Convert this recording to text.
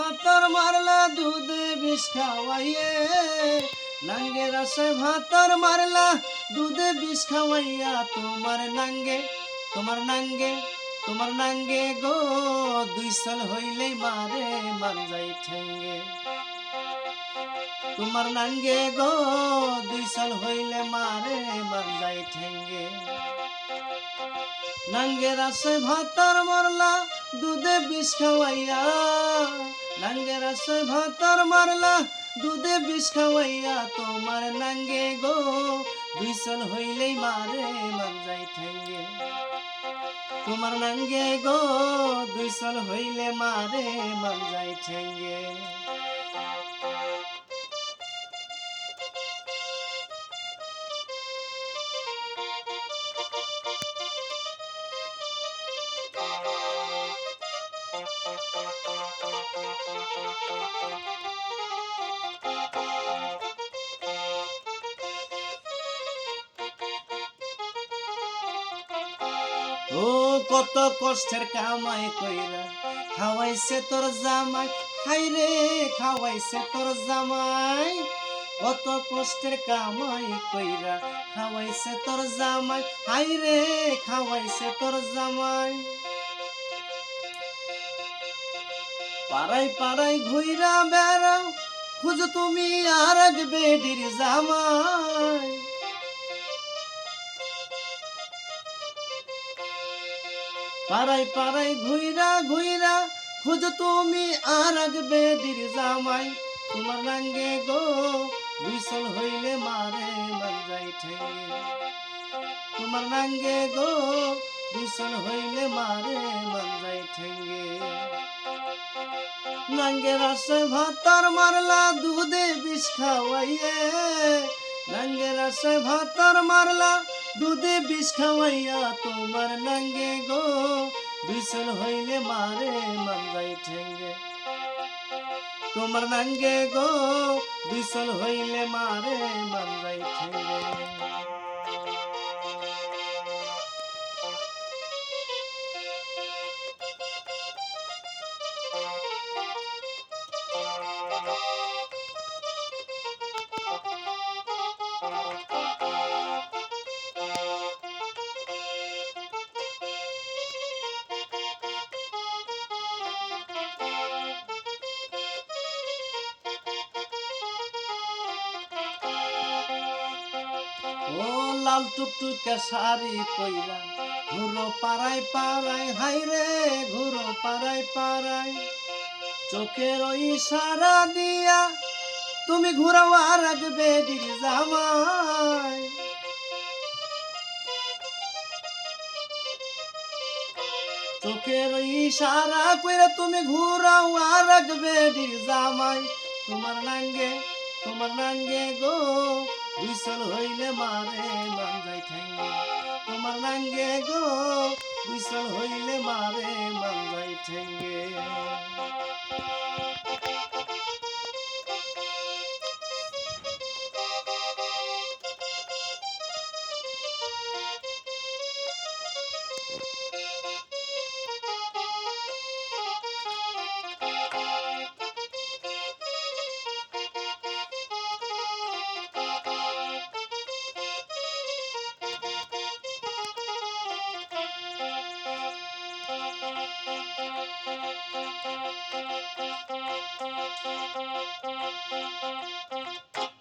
ভাতর মারলা দুধে বিষ খাওয়াইয়ে। নাঙ্গে রসে ভাতর মারলা দুধে বিষ খাওয়াইয়া, তোমার নাঙ্গে তোমার নাঙ্গে তোমার নাঙ্গে গো, দুই সাল হইলে মারে মান যাই ঠেঙ্গে। তোমার নাঙ্গে গো, দুই সাল হইলে মারে মান যাই ঠেঙ্গে। নাঙ্গে রাসে ভাতর মরলা, দুধে বিষ খাওয়াইয়া। নাঙ্গে রাসে ভাতর মারলা, দুধে বিষ খাওয়াইয়া। তোমার নাঙ্গে গো বিশল হইলেই মারে মান যাই ঠেঙ্গে। তোমার নাঙ্গে গো দুইশল হইলে মারে মান যাই ঠেঙ্গে। ও, কত কষ্টের কামাই কইরা খাওয়াইছে তোর জামাই। খাই রে, খাওয়াইছে তোর জামাই। কত কষ্টের কামাই কইরা খাওয়াইছে তোর জামাই। হাই রে, খাওয়াইছে তোর জামাই। পাড়াই পাড়াই ঘুইরা বেড়াও, খুঁজ তুমি আর এক বেডির জামাই। পাড়াই পাড়াই ঘুইরা ঘুইরা, খুঁজ তুমি আর এক বেডির জামাই। তোমার নাঙ্গে গো, বিশল হইলে মারে মান যাই তোমার নাঙ্গে গো, বিশল হইলে মারে মান যাই ঠেঙ্গে নাঙ্গে রসে ভাতর মারলা দুধে বিষ খাওয়াইয়ে। নাঙ্গে রসে ভাতর মারলা দুধে বিষ খাওয়াইয়া তোমার নাঙ্গে গো বিশল হইলে মারে মান যাই ঠেঙ্গে। তোমার নাঙ্গে গো, বিশল হইলে মারে মান যাই ঠেঙ্গে। ও লাল টুকটুকে শাড়ি কইরা ঘুরো পাড়াই পাড়াই হাই রে, ঘুরো পাড়াই পাড়াই চোখের ওই সারা দিয়া তুমি ঘুরাও আর বেডির জামাই চোখের ওই সারা কইরা তুমি ঘুরাও আর বেডির জামাই তোমার নাঙ্গে তোমার নাঙ্গে গো বিশল হইলে মারে মান যাই ঠেঙ্গে। তোমার নাঙ্গে গো বিশল হইলে মারে। Thank you.